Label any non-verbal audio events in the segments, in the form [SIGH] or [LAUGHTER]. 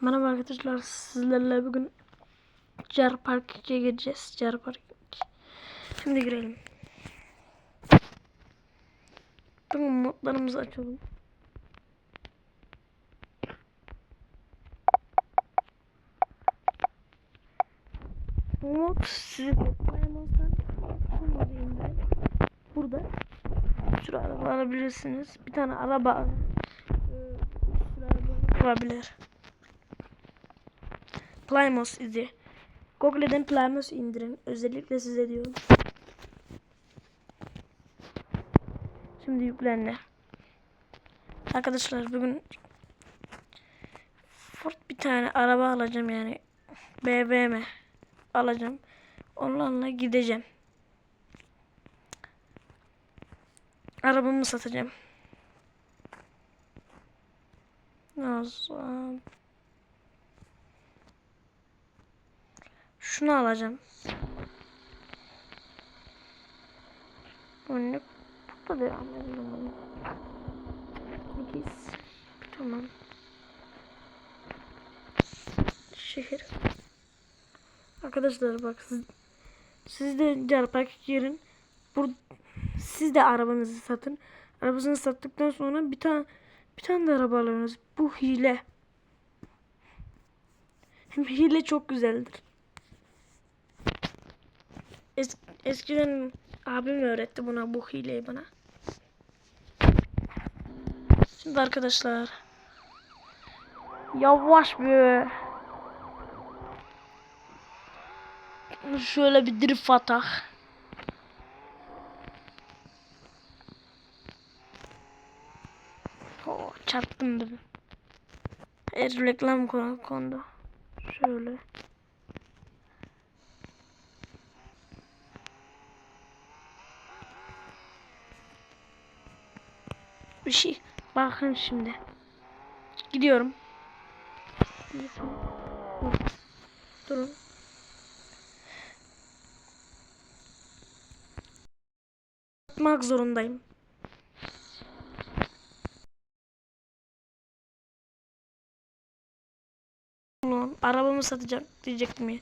Merhaba arkadaşlar sizlerle bugün Cer Park 2'ye gireceğiz. Cer Park 2. Şimdi girelim. Tamam modlarımızı açalım. Bu mod sizi indirin. Burada bir sürü araba alabilirsiniz. Bir tane araba. Ee, bir sürü araba. Plymouth izi. Google'den Plymouth indirin. Özellikle size diyorum. Şimdi yüklenle. Arkadaşlar bugün Ford bir tane araba alacağım yani. BMW alacağım. Onlarla gideceğim. Arabamı satacağım. Nasıl? Şunu alacağım. Onu burada devam edelim. İkiz. Tamam. Şehir. Arkadaşlar bak siz siz de Carpark yerin. Bur siz de arabanızı satın. Arabasını sattıktan sonra bir tane bir tane de araba alıyorsunuz. Bu hile. Hem [LAUGHS] hile çok güzeldir. Es eskiden abim öğretti buna bu hileyi bana. Şimdi arkadaşlar yavaş bir şöyle bir drift atak. Oh, çarptım dedim. Her reklam kondu. Şöyle. Bir şey. Bakın şimdi. Gidiyorum. Durun. Yapmak zorundayım. Ulan arabamı satacak diyecektim ya.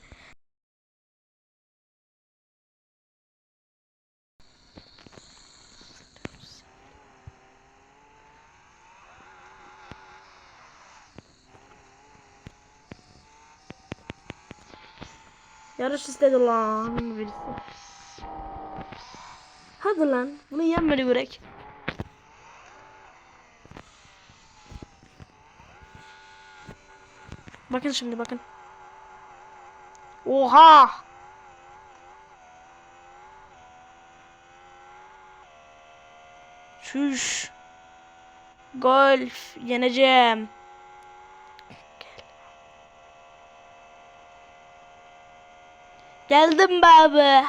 Yarış istedi lan birisi. Hadi lan bunu yenmedi görek. Bakın şimdi bakın. Oha! Şuş. Golf yeneceğim. Geldim be abi.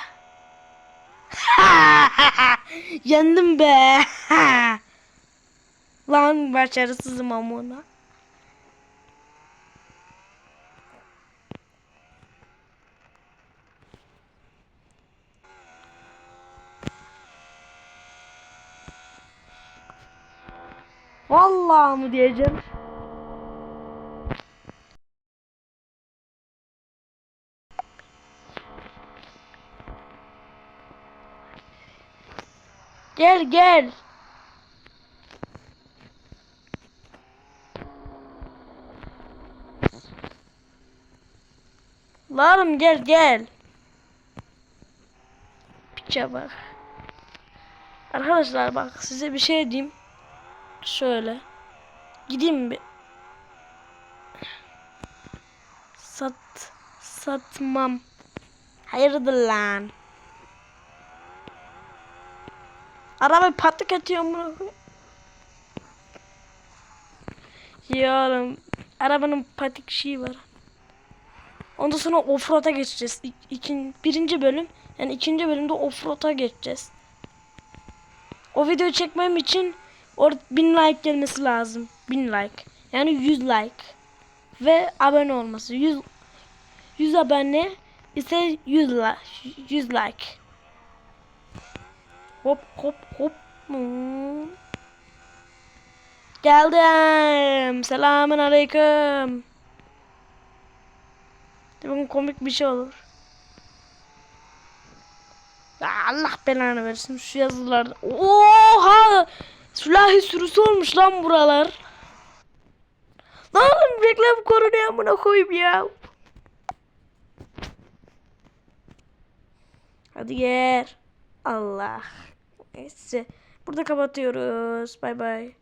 [LAUGHS] Yendim be. [LAUGHS] Lan başarısızım amına. Vallahi mı diyeceğim. Gel gel. Larım gel gel. Piçe bak. Arkadaşlar bak size bir şey diyeyim. Şöyle. Gideyim bir. Sat satmam. Hayırdır lan? Araba patlık atıyor bunu. Ya arabanın patik şeyi var. Ondan sonra offroad'a geçeceğiz. İ ikin, birinci bölüm yani ikinci bölümde offroad'a geçeceğiz. O videoyu çekmem için or bin like gelmesi lazım. Bin like. Yani 100 like. Ve abone olması. 100 100 abone ise 100 like. 100 like. Hop hop hop. Geldim. Selamun aleyküm. Bakın komik bir şey olur. Allah belanı versin şu yazılarda. Oha! Sülahi sürüsü olmuş lan buralar. Lan oğlum reklam korunuyor amına koyayım ya. Hadi gel. Allah. Neyse. Burada kapatıyoruz. Bay bay.